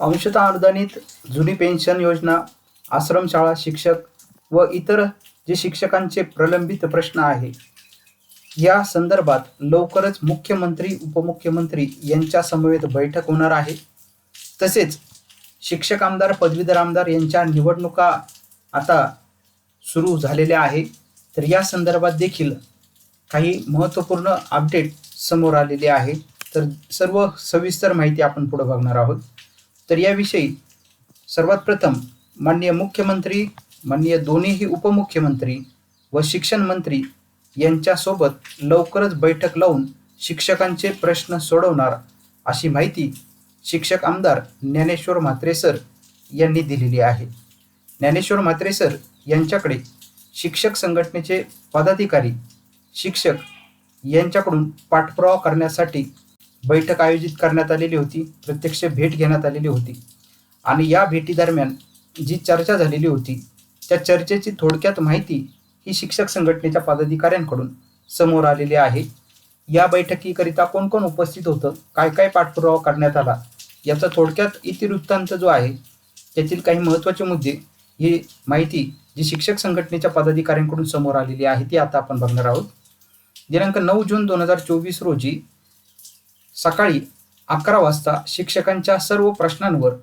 अंशतः अनुदानित जुनी पेन्शन योजना आश्रमशाळा शिक्षक व इतर जे शिक्षकांचे प्रलंबित प्रश्न आहे या संदर्भात लवकरच मुख्यमंत्री उपमुख्यमंत्री यांच्या समवेत बैठक होणार आहे. तसेच शिक्षक आमदार पदवीधर आमदार यांच्या निवडणुका आता सुरू झालेल्या आहे. तर या संदर्भात देखील काही महत्त्वपूर्ण अपडेट समोर आलेले आहे. तर सर्व सविस्तर माहिती आपण पुढे बघणार आहोत. तर याविषयी सर्वात प्रथम माननीय मुख्यमंत्री माननीय दोन्हीही उपमुख्यमंत्री व शिक्षण मंत्री यांच्यासोबत लवकरच बैठक लावून शिक्षकांचे प्रश्न सोडवणार अशी माहिती शिक्षक आमदार ज्ञानेश्वर म्हात्रे सर यांनी दिलेली आहे. ज्ञानेश्वर म्हात्रे सर यांच्याकडे शिक्षक संघटनेचे पदाधिकारी शिक्षक यांच्याकडून पाठपुरावा करण्यासाठी बैठक आयोजित करण्यात आलेली होती प्रत्यक्ष भेट घेण्यात आलेली होती. आणि या भेटीदरम्यान जी चर्चा झालेली होती त्या चर्चेची थोडक्यात माहिती ही शिक्षक संघटनेच्या पदाधिकाऱ्यांकडून समोर आलेली आहे. या बैठकीकरिता कोण कोण उपस्थित होतं काय काय पाठपुरावा करण्यात आला याचा थोडक्यात इतिवृत्तांत जो आहे त्यातील काही महत्त्वाचे मुद्दे ही माहिती जी शिक्षक संघटनेच्या पदाधिकाऱ्यांकडून समोर आलेली आहे ती आता आपण बघणार आहोत. दिनांक नऊ जून दोन हजार चोवीस रोजी सकाळी अकरा वाजता शिक्षकांच्या सर्व प्रश्नांवर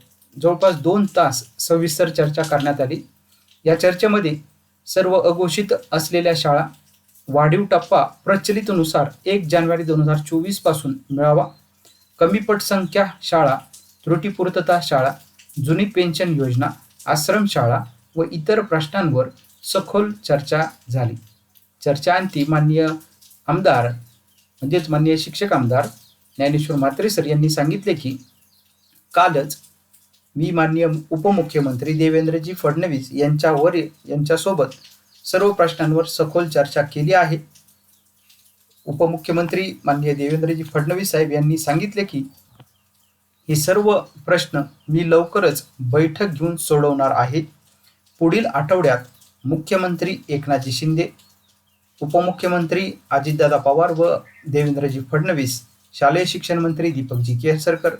जवळपास दोन तास सविस्तर चर्चा करण्यात आली. या चर्चेमध्ये सर्व अघोषित असलेल्या शाळा वाढीव टप्पा प्रचलितनुसार एक जानेवारी दोन हजार चोवीसपासून मिळावा. कमी पटसंख्या शाळा त्रुटीपूर्तता शाळा जुनी पेन्शन योजना आश्रमशाळा व इतर प्रश्नांवर सखोल चर्चा झाली. चर्चाअंती माननीय आमदार म्हणजेच माननीय शिक्षक आमदार ज्ञानेश्वर म्हात्रे सर यांनी सांगितले की कालच मी माननीय उपमुख्यमंत्री देवेंद्रजी फडणवीस यांच्यावर यांच्यासोबत सर्व प्रश्नांवर सखोल चर्चा केली आहे. उपमुख्यमंत्री माननीय देवेंद्रजी फडणवीस साहेब यांनी सांगितले की हे सर्व प्रश्न मी लवकरच बैठक घेऊन सोडवणार आहे. पुढील आठवड्यात मुख्यमंत्री एकनाथजी शिंदे उपमुख्यमंत्री अजितदादा पवार व देवेंद्रजी फडणवीस शालेय शिक्षण मंत्री दीपकजी केसरकर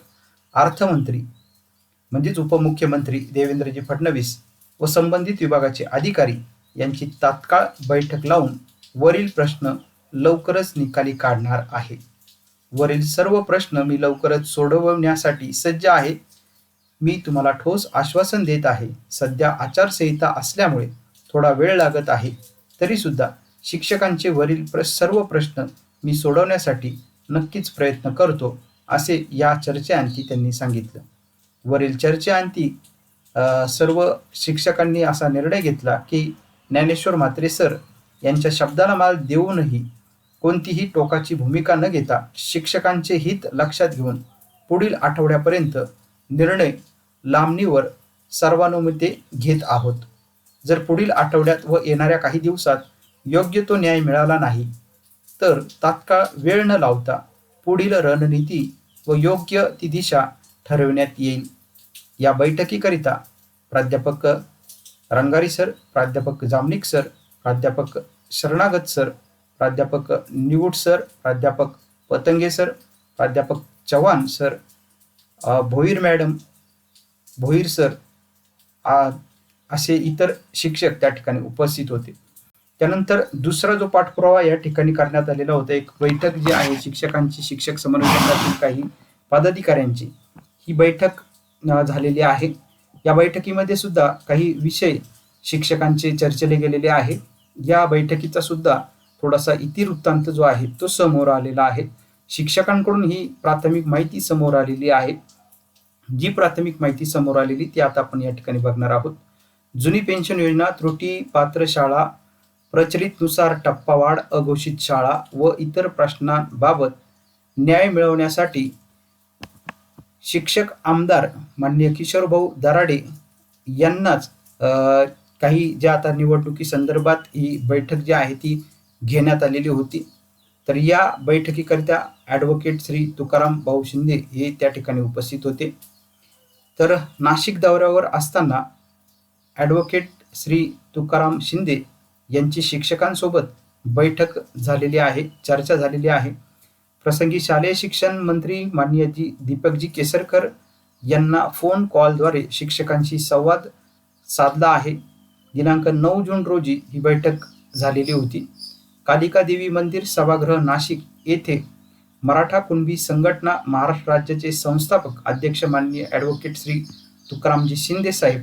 अर्थमंत्री म्हणजेच उपमुख्यमंत्री देवेंद्रजी फडणवीस व संबंधित विभागाचे अधिकारी यांची तात्काळ बैठक लावून वरील प्रश्न लवकरच निकाली काढणार आहे. वरील सर्व प्रश्न मी लवकरच सोडवण्यासाठी सज्ज आहे. मी तुम्हाला ठोस आश्वासन देत आहे. सध्या आचारसंहिता असल्यामुळे थोडा वेळ लागत आहे. तरीसुद्धा शिक्षकांचे वरील प्र सर्व प्रश्न मी सोडवण्यासाठी नक्कीच प्रयत्न करतो असे या चर्चेअंती त्यांनी सांगितलं. वरील चर्चेअंती सर्व शिक्षकांनी असा निर्णय घेतला की ज्ञानेश्वर म्हात्रे सर यांच्या शब्दाला माल देऊनही कोणतीही टोकाची भूमिका न घेता शिक्षकांचे हित लक्षात घेऊन पुढील आठवड्यापर्यंत निर्णय लांबणीवर सर्वानुमते घेत आहोत. जर पुढील आठवड्यात व येणाऱ्या काही दिवसात योग्य तो न्याय मिळाला नाही तर तात्काळ वेळ न लावता पुढील रणनीती व योग्य ती दिशा ठरविण्यात येईल. या बैठकीकरिता प्राध्यापक रंगारी सर प्राध्यापक जामनिक सर प्राध्यापक शरणागत सर प्राध्यापक निवूट सर प्राध्यापक पतंगे सर प्राध्यापक Chavan sir Bhoir madam Bhoir sir आ, असे इतर शिक्षक त्या ठिकाणी उपस्थित होते. त्यानंतर दुसरा जो पाठपुरावा या ठिकाणी करण्यात आलेला होता एक बैठक जी आहे शिक्षकांची शिक्षक समन्वय काही पदाधिकाऱ्यांची ही बैठक झालेली आहे. या बैठकीमध्ये सुद्धा काही विषय शिक्षकांचे चर्चेले गेलेले आहे. या बैठकीचा सुद्धा थोडासा इतिवृत्तांत जो आहे तो समोर आलेला आहे. शिक्षकांकडून ही प्राथमिक माहिती समोर आलेली आहे. जी प्राथमिक माहिती समोर आलेली ती आता आपण या ठिकाणी बघणार आहोत. जुनी पेन्शन योजना त्रुटी पात्र शाळा प्रचलितनुसार टप्पावाढ अघोषित शाळा व इतर प्रश्नांबाबत न्याय मिळवण्यासाठी शिक्षक आमदार मान्य किशोरभाऊ दराडे यांनाच काही ज्या आता निवडणुकी संदर्भात ही बैठक जी आहे ती घेण्यात आलेली होती. तर या बैठकीकरिता ॲडव्होकेट श्री तुकाराम भाऊ शिंदे हे त्या ठिकाणी उपस्थित होते. तर नाशिक दौऱ्यावर असताना ॲडव्होकेट श्री तुकाराम शिंदे यांची शिक्षकांसोबत बैठक झालेली आहे चर्चा झालेली आहे. प्रसंगी शालेय शिक्षण मंत्री माननीय जी दीपकजी केसरकर यांना फोन कॉलद्वारे शिक्षकांशी संवाद साधला आहे. दिनांक नऊ जून रोजी ही बैठक झालेली होती. कालिका देवी मंदिर सभागृह नाशिक येथे मराठा कुणबी संघटना महाराष्ट्र राज्याचे संस्थापक अध्यक्ष माननीय ॲडव्होकेट श्री तुकारामजी शिंदे साहेब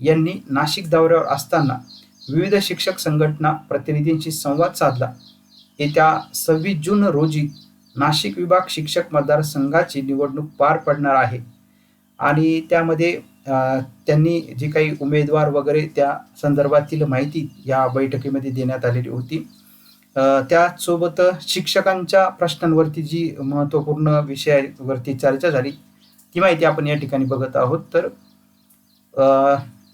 यांनी नाशिक दौऱ्यावर असताना विविध शिक्षक संघटना प्रतिनिधींशी संवाद साधला. येत्या सव्वीस जून रोजी नाशिक विभाग शिक्षक मतदारसंघाची निवडणूक पार पडणार आहे. आणि त्यामध्ये त्यांनी जे काही उमेदवार वगैरे त्या संदर्भातील माहिती या बैठकीमध्ये देण्यात आलेली होती. त्यासोबत त्याचसोबत शिक्षकांच्या प्रश्नांवरती जी महत्त्वपूर्ण विषयावरती चर्चा झाली ती माहिती आपण या ठिकाणी बघत आहोत. तर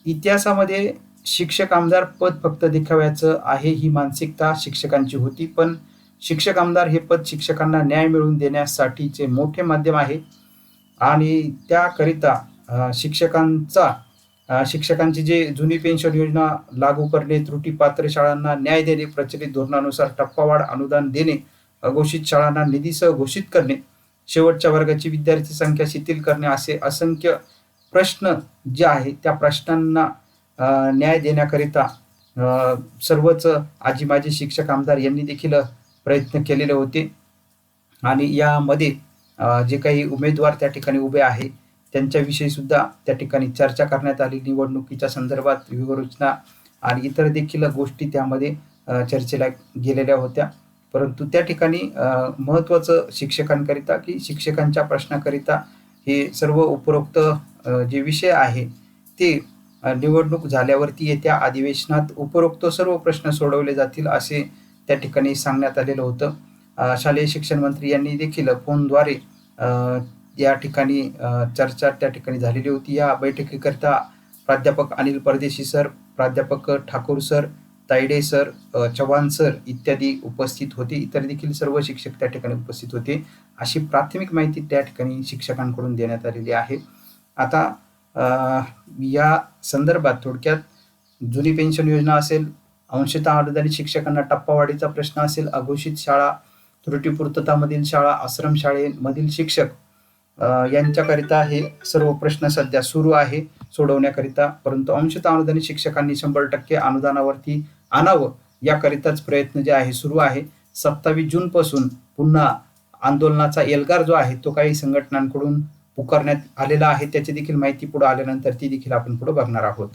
इतिहासामध्ये शिक्षक आमदार पद फक्त दिखाव्याचं आहे ही मानसिकता शिक्षकांची होती पण शिक्षक आमदार हे पद शिक्षकांना न्याय मिळवून देण्यासाठीचे मोठे माध्यम आहे. आणि त्याकरिता शिक्षकांचा शिक्षकांची जे जुनी पेन्शन योजना लागू करणे त्रुटीपात्र शाळांना न्याय देणे प्रचलित धोरणानुसार टप्पावाढ अनुदान देणे अघोषित शाळांना निधीसह घोषित करणे शेवटच्या वर्गाची विद्यार्थी संख्या शिथिल करणे असे असंख्य प्रश्न जे आहे त्या प्रश्नांना न्याय देण्याकरिता सर्वच आजी माजी शिक्षक आमदार यांनी देखील प्रयत्न केलेले होते. आणि यामध्ये जे काही उमेदवार त्या ठिकाणी उभे आहे त्यांच्याविषयी सुद्धा त्या ठिकाणी चर्चा करण्यात आली. निवडणुकीच्या संदर्भात व्यूहरचना आणि इतर देखील गोष्टी त्यामध्ये चर्चेला गेलेल्या होत्या. परंतु त्या ठिकाणी महत्त्वाचं शिक्षकांकरिता की शिक्षकांच्या प्रश्नाकरिता हे सर्व उपरोक्त जे विषय आहे ते निवडणूक झाल्यावरती येत्या अधिवेशनात उपरोक्त सर्व प्रश्न सोडवले जातील असे त्या ठिकाणी सांगण्यात आलेलं होतं. शालेय शिक्षण मंत्री यांनी देखील फोनद्वारे या ठिकाणी चर्चा त्या ठिकाणी झालेली होती. या बैठकीकरिता प्राध्यापक अनिल परदेशी सर प्राध्यापक Thakur sir Tayde sir Chavan sir इत्यादी उपस्थित होते. इतर देखील सर्व शिक्षक त्या ठिकाणी उपस्थित होते. अशी प्राथमिक माहिती त्या ठिकाणी शिक्षकांकडून देण्यात आलेली आहे. आता या संदर्भात थोडक्यात जुनी पेन्शन योजना असेल अंशतः अनुदानित शिक्षकांना टप्पावाढीचा प्रश्न असेल अघोषित शाळा त्रुटीपूर्ततामधील शाळा आश्रम शाळेमधील शिक्षक यांच्याकरिता हे सर्व प्रश्न सध्या सुरू आहे सोडवण्याकरिता. परंतु अंशतः अनुदानित शिक्षकांनी शंभर टक्के अनुदानावरती आणावं याकरिताच प्रयत्न जे आहे सुरू आहे. सत्तावीस जूनपासून पुन्हा आंदोलनाचा एल्गार जो आहे तो काही संघटनांकडून पुकारण्यात आलेला आहे त्याची देखील माहिती पुढे आल्यानंतर ती देखील आपण पुढे बघणार आहोत.